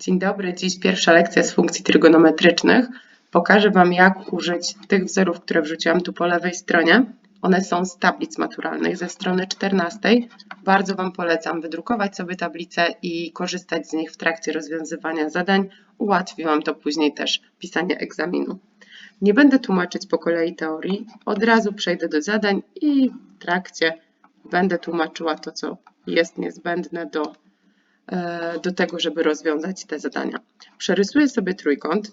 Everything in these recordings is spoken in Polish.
Dzień dobry, dziś pierwsza lekcja z funkcji trygonometrycznych. Pokażę Wam, jak użyć tych wzorów, które wrzuciłam tu po lewej stronie. One są z tablic maturalnych ze strony 14. Bardzo Wam polecam wydrukować sobie tablice i korzystać z nich w trakcie rozwiązywania zadań. Ułatwi Wam to później też pisanie egzaminu. Nie będę tłumaczyć po kolei teorii, od razu przejdę do zadań i w trakcie będę tłumaczyła to, co jest niezbędne do do tego, żeby rozwiązać te zadania. Przerysuję sobie trójkąt.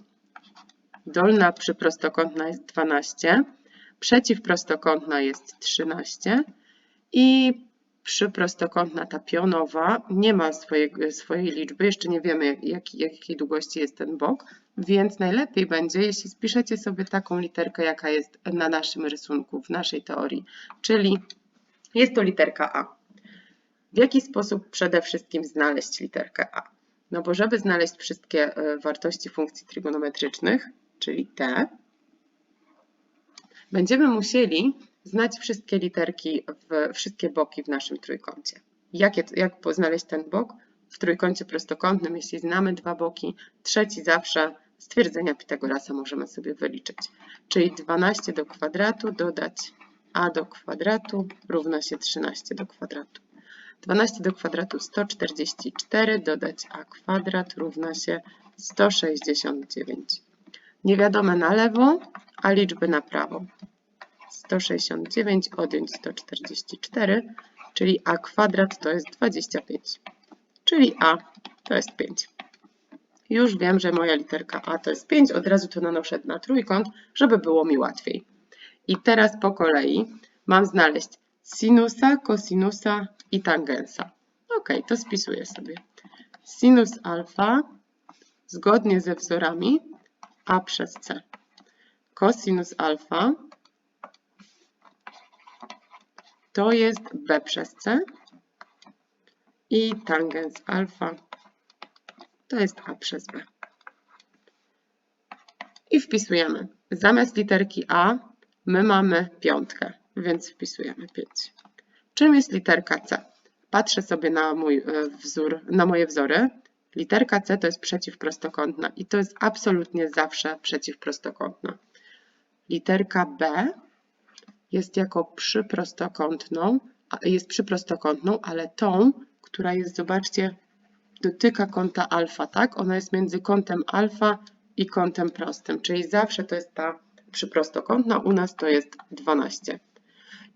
Dolna przyprostokątna jest 12, przeciwprostokątna jest 13 i przyprostokątna ta pionowa nie ma swojej, swojej liczby, jeszcze nie wiemy jak, jakiej długości jest ten bok, więc najlepiej będzie, jeśli spiszecie sobie taką literkę, jaka jest na naszym rysunku, w naszej teorii, czyli jest to literka A. W jaki sposób przede wszystkim znaleźć literkę A? No bo żeby znaleźć wszystkie e, wartości funkcji trygonometrycznych, czyli te, będziemy musieli znać wszystkie literki, w, wszystkie boki w naszym trójkącie. Jak znaleźć ten bok? W trójkącie prostokątnym, jeśli znamy dwa boki, trzeci zawsze stwierdzenia Pitagorasa możemy sobie wyliczyć. Czyli 12 do kwadratu dodać a do kwadratu równa się 13 do kwadratu. 12 do kwadratu 144 dodać a kwadrat równa się 169. Niewiadome na lewo, a liczby na prawo. 169 odjąć 144, czyli a kwadrat to jest 25, czyli a to jest 5. Już wiem, że moja literka a to jest 5, od razu to nanoszę na trójkąt, żeby było mi łatwiej. I teraz po kolei mam znaleźć sinusa, kosinusa i tangensa. Ok, to spisuję sobie. Sinus alfa zgodnie ze wzorami a przez c. Cosinus alfa to jest b przez c i tangens alfa to jest a przez b. I wpisujemy. Zamiast literki a my mamy piątkę, więc wpisujemy 5. Czym jest literka C? Patrzę sobie na mój e, wzór, na moje wzory. Literka C to jest przeciwprostokątna i to jest absolutnie zawsze przeciwprostokątna. Literka B jest jako przyprostokątną, jest przyprostokątną, ale tą, która jest, zobaczcie, dotyka kąta alfa, tak? Ona jest między kątem alfa i kątem prostym, czyli zawsze to jest ta przyprostokątna, u nas to jest 12.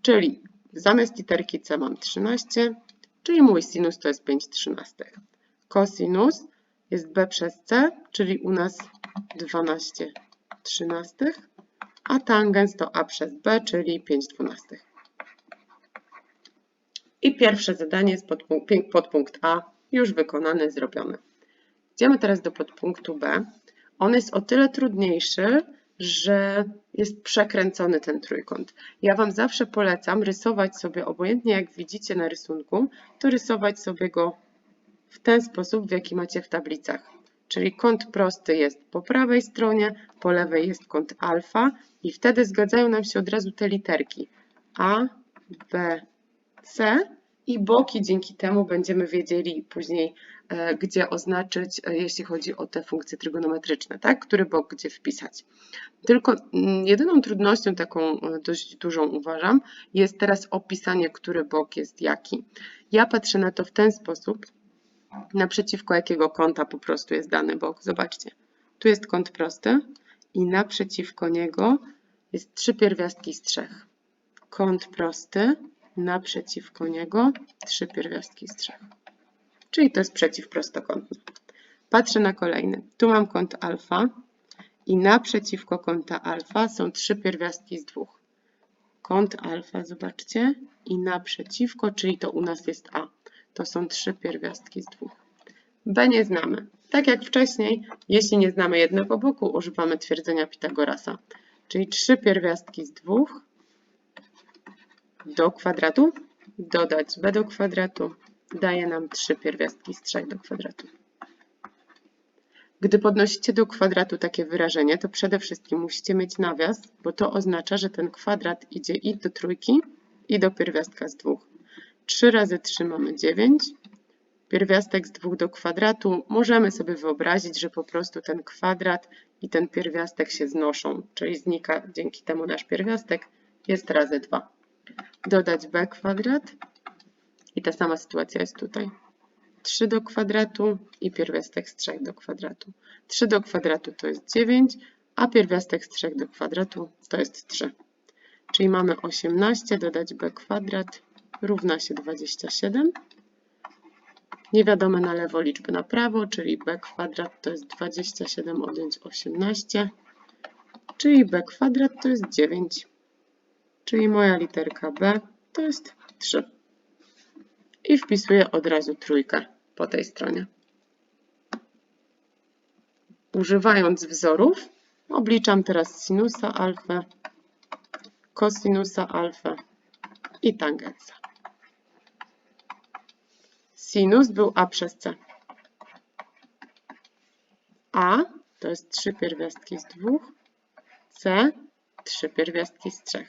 Czyli Zamiast literki C mam 13, czyli mój sinus to jest 5 trzynastych. Kosinus jest B przez C, czyli u nas 12 trzynastych, a tangens to A przez B, czyli 5 dwunastych. I pierwsze zadanie z podpunkt, podpunkt A już wykonane, zrobione. Idziemy teraz do podpunktu B. On jest o tyle trudniejszy, że jest przekręcony ten trójkąt. Ja Wam zawsze polecam rysować sobie, obojętnie jak widzicie na rysunku, to rysować sobie go w ten sposób, w jaki macie w tablicach. Czyli kąt prosty jest po prawej stronie, po lewej jest kąt alfa i wtedy zgadzają nam się od razu te literki A, B, C i boki dzięki temu będziemy wiedzieli później, gdzie oznaczyć, e, jeśli chodzi o te funkcje trygonometryczne, tak? który bok gdzie wpisać. Tylko mm, jedyną trudnością, taką e, dość dużą uważam, jest teraz opisanie, który bok jest jaki. Ja patrzę na to w ten sposób, naprzeciwko jakiego kąta po prostu jest dany bok. Zobaczcie, tu jest kąt prosty i naprzeciwko niego jest trzy pierwiastki z trzech. Kąt prosty, naprzeciwko niego trzy pierwiastki z trzech. Czyli to jest przeciwprostokątny. Patrzę na kolejny. Tu mam kąt alfa i naprzeciwko kąta alfa są trzy pierwiastki z dwóch. Kąt alfa, zobaczcie, i naprzeciwko, czyli to u nas jest A. To są trzy pierwiastki z dwóch. B nie znamy. Tak jak wcześniej, jeśli nie znamy jednego boku, używamy twierdzenia Pitagorasa. Czyli trzy pierwiastki z dwóch do kwadratu, dodać b do kwadratu, daje nam 3 pierwiastki z 3 do kwadratu. Gdy podnosicie do kwadratu takie wyrażenie, to przede wszystkim musicie mieć nawias, bo to oznacza, że ten kwadrat idzie i do trójki, i do pierwiastka z dwóch. 3 razy 3 mamy 9, pierwiastek z 2 do kwadratu, możemy sobie wyobrazić, że po prostu ten kwadrat i ten pierwiastek się znoszą, czyli znika dzięki temu nasz pierwiastek jest razy 2. Dodać b kwadrat i ta sama sytuacja jest tutaj. 3 do kwadratu i pierwiastek z 3 do kwadratu. 3 do kwadratu to jest 9, a pierwiastek z 3 do kwadratu to jest 3. Czyli mamy 18 dodać b kwadrat równa się 27. Niewiadome na lewo liczby na prawo, czyli b kwadrat to jest 27 odjąć 18, czyli b kwadrat to jest 9. Czyli moja literka b to jest 3. I wpisuję od razu trójkę po tej stronie. Używając wzorów obliczam teraz sinusa alfę, kosinusa alfę i tangensa. Sinus był a przez c. a to jest 3 pierwiastki z 2, c 3 pierwiastki z 3.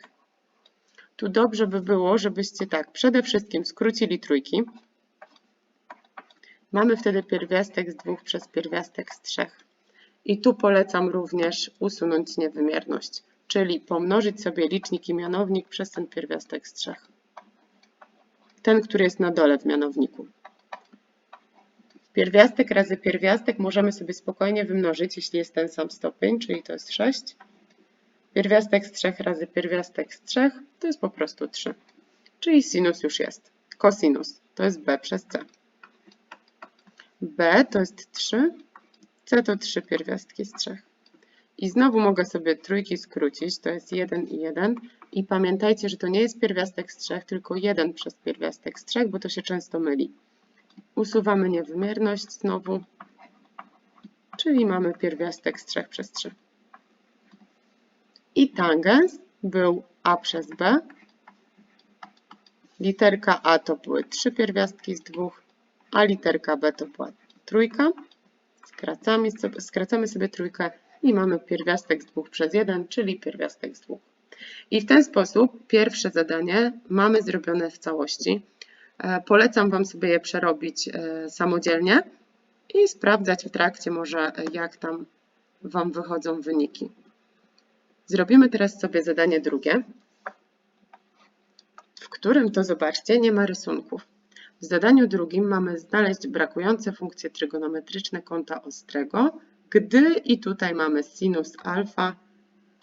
Tu dobrze by było, żebyście tak, przede wszystkim skrócili trójki. Mamy wtedy pierwiastek z 2 przez pierwiastek z 3. I tu polecam również usunąć niewymierność, czyli pomnożyć sobie licznik i mianownik przez ten pierwiastek z 3. Ten, który jest na dole w mianowniku. Pierwiastek razy pierwiastek możemy sobie spokojnie wymnożyć, jeśli jest ten sam stopień, czyli to jest 6. Pierwiastek z 3 razy pierwiastek z 3 to jest po prostu 3. Czyli sinus już jest. Kosinus to jest b przez c. b to jest 3, c to 3 pierwiastki z 3. I znowu mogę sobie trójki skrócić, to jest 1 i 1. I pamiętajcie, że to nie jest pierwiastek z 3, tylko 1 przez pierwiastek z 3, bo to się często myli. Usuwamy niewymierność znowu, czyli mamy pierwiastek z 3 przez 3. I tangens był a przez b. Literka a to były trzy pierwiastki z dwóch, a literka b to była trójka. Skracamy sobie, skracamy sobie trójkę i mamy pierwiastek z 2 przez 1, czyli pierwiastek z 2. I w ten sposób pierwsze zadanie mamy zrobione w całości. E, polecam Wam sobie je przerobić e, samodzielnie i sprawdzać w trakcie może e, jak tam Wam wychodzą wyniki. Zrobimy teraz sobie zadanie drugie, w którym to zobaczcie nie ma rysunków. W zadaniu drugim mamy znaleźć brakujące funkcje trygonometryczne kąta ostrego, gdy i tutaj mamy sinus alfa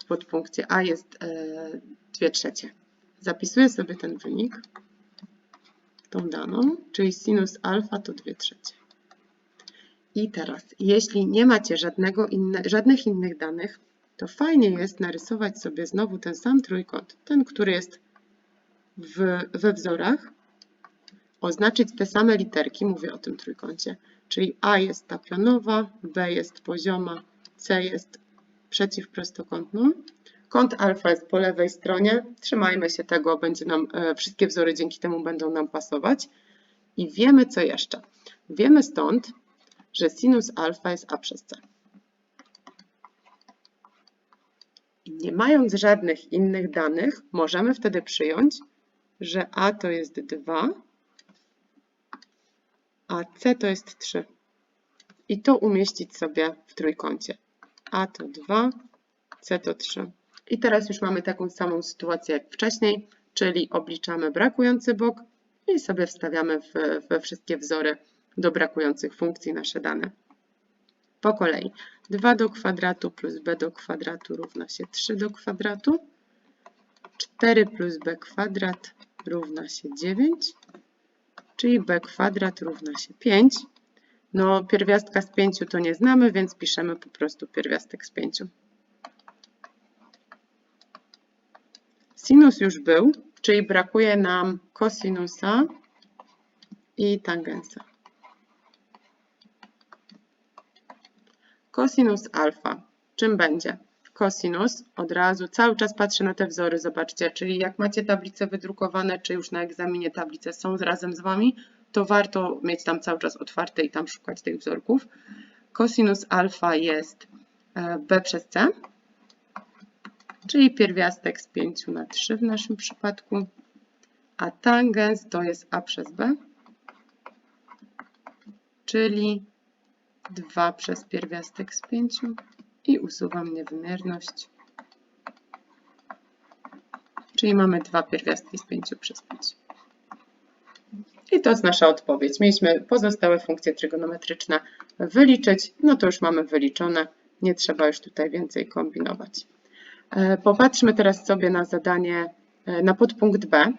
w podpunkcie A jest e, 2 trzecie. Zapisuję sobie ten wynik, tą daną, czyli sinus alfa to 2 trzecie. I teraz, jeśli nie macie żadnego inne, żadnych innych danych, to fajnie jest narysować sobie znowu ten sam trójkąt, ten, który jest w, we wzorach, oznaczyć te same literki, mówię o tym trójkącie, czyli A jest ta pionowa, B jest pozioma, C jest przeciwprostokątną. Kąt alfa jest po lewej stronie, trzymajmy się tego, będzie nam, e, wszystkie wzory dzięki temu będą nam pasować. I wiemy co jeszcze. Wiemy stąd, że sinus alfa jest A przez C. Nie mając żadnych innych danych, możemy wtedy przyjąć, że A to jest 2, a C to jest 3. I to umieścić sobie w trójkącie. A to 2, C to 3. I teraz już mamy taką samą sytuację jak wcześniej, czyli obliczamy brakujący bok i sobie wstawiamy we wszystkie wzory do brakujących funkcji nasze dane. Po kolei 2 do kwadratu plus b do kwadratu równa się 3 do kwadratu. 4 plus b kwadrat równa się 9, czyli b kwadrat równa się 5. No, pierwiastka z 5 to nie znamy, więc piszemy po prostu pierwiastek z 5. Sinus już był, czyli brakuje nam kosinusa i tangensa. Kosinus alfa. Czym będzie? Kosinus, od razu cały czas patrzę na te wzory, zobaczcie, czyli jak macie tablice wydrukowane, czy już na egzaminie tablice są razem z Wami, to warto mieć tam cały czas otwarte i tam szukać tych wzorków. Kosinus alfa jest e, b przez c, czyli pierwiastek z 5 na 3 w naszym przypadku, a tangens to jest a przez b, czyli 2 przez pierwiastek z 5 i usuwam niewymierność. Czyli mamy 2 pierwiastki z 5 przez 5. I to jest nasza odpowiedź. Mieliśmy pozostałe funkcje trygonometryczne wyliczyć. No to już mamy wyliczone. Nie trzeba już tutaj więcej kombinować. E, Popatrzmy teraz sobie na zadanie, e, na podpunkt B.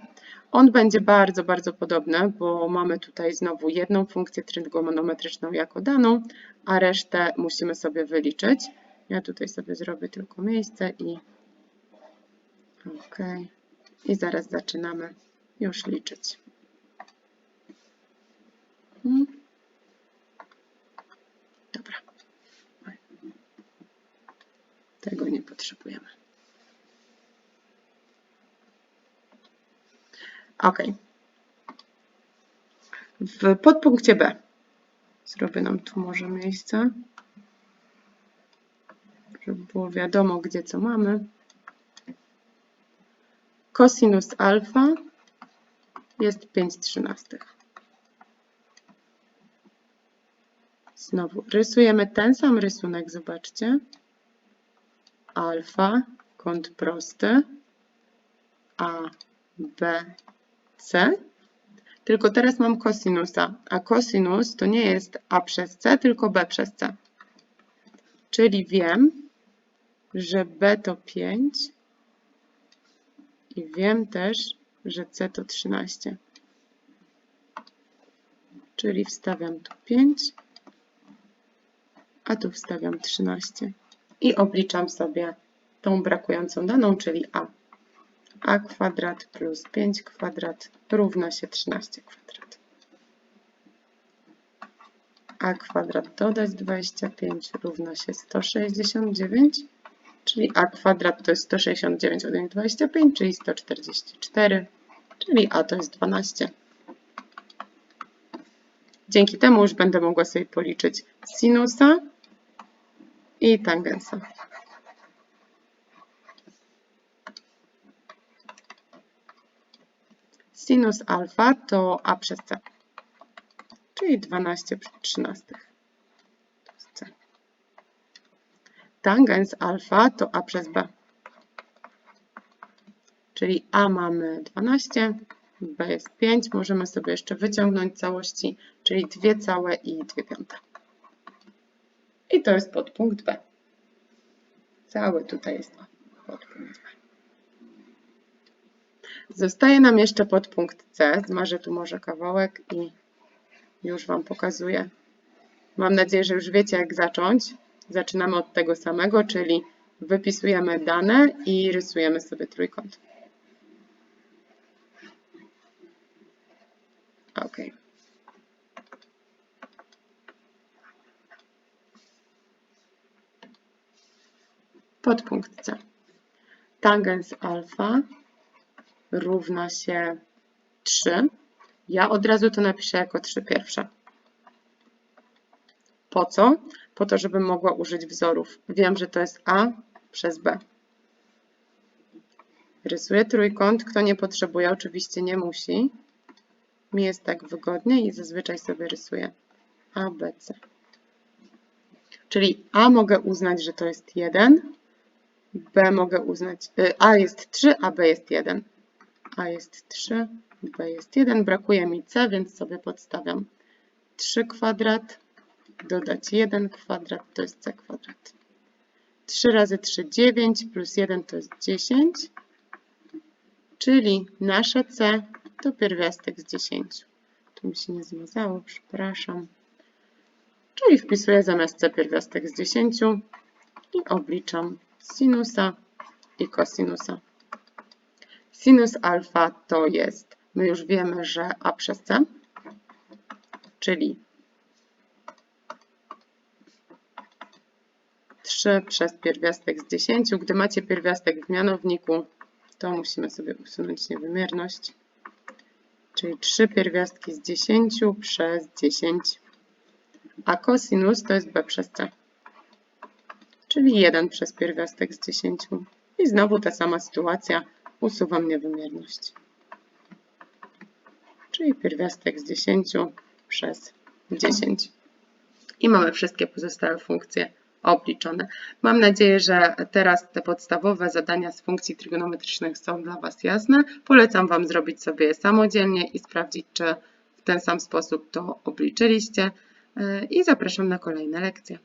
On będzie bardzo, bardzo podobny, bo mamy tutaj znowu jedną funkcję trygonometryczną jako daną, a resztę musimy sobie wyliczyć. Ja tutaj sobie zrobię tylko miejsce i OK. I zaraz zaczynamy już liczyć. Hmm. Dobra. Tego nie potrzebujemy. OK. W podpunkcie B zrobię nam tu może miejsce, żeby było wiadomo, gdzie co mamy. Cosinus alfa jest 5 trzynastych. Znowu rysujemy ten sam rysunek, zobaczcie. Alfa, kąt prosty, A, B, C. Tylko teraz mam kosinusa, a kosinus to nie jest A przez C, tylko B przez C. Czyli wiem, że B to 5 i wiem też, że C to 13. Czyli wstawiam tu 5 a tu wstawiam 13 i obliczam sobie tą brakującą daną, czyli a. a kwadrat plus 5 kwadrat równa się 13 kwadrat. a kwadrat dodać 25 równa się 169, czyli a kwadrat to jest 169 odjąć 25, czyli 144, czyli a to jest 12. Dzięki temu już będę mogła sobie policzyć sinusa i tangensa. Sinus alfa to a przez c, czyli 12 przy 13. To jest c. Tangens alfa to a przez b, czyli a mamy 12, b jest 5. Możemy sobie jeszcze wyciągnąć całości, czyli 2 całe i 2 piąte. I to jest podpunkt B. Cały tutaj jest podpunkt B. Zostaje nam jeszcze podpunkt C. Zmarzę tu może kawałek i już Wam pokazuję. Mam nadzieję, że już wiecie jak zacząć. Zaczynamy od tego samego, czyli wypisujemy dane i rysujemy sobie trójkąt. OK. Podpunkt C. Tangens alfa równa się 3. Ja od razu to napiszę jako 3 pierwsze. Po co? Po to, żebym mogła użyć wzorów. Wiem, że to jest A przez B. Rysuję trójkąt. Kto nie potrzebuje, oczywiście nie musi. Mi jest tak wygodnie i zazwyczaj sobie rysuję A, B, C. Czyli A mogę uznać, że to jest 1, B mogę uznać, y, A jest 3, a B jest 1. A jest 3, B jest 1. Brakuje mi C, więc sobie podstawiam 3 kwadrat, dodać 1 kwadrat, to jest C kwadrat. 3 razy 3, 9, plus 1 to jest 10, czyli nasze C to pierwiastek z 10. Tu mi się nie zmazało, przepraszam. Czyli wpisuję zamiast C pierwiastek z 10 i obliczam sinusa i kosinusa. Sinus alfa to jest, my już wiemy, że a przez c, czyli 3 przez pierwiastek z 10. Gdy macie pierwiastek w mianowniku, to musimy sobie usunąć niewymierność. Czyli 3 pierwiastki z 10 przez 10. A kosinus to jest b przez c czyli 1 przez pierwiastek z 10. I znowu ta sama sytuacja, usuwam niewymierność. Czyli pierwiastek z 10 przez 10. i mamy wszystkie pozostałe funkcje obliczone. Mam nadzieję, że teraz te podstawowe zadania z funkcji trygonometrycznych są dla Was jasne. Polecam Wam zrobić sobie je samodzielnie i sprawdzić, czy w ten sam sposób to obliczyliście. Yy, I zapraszam na kolejne lekcje.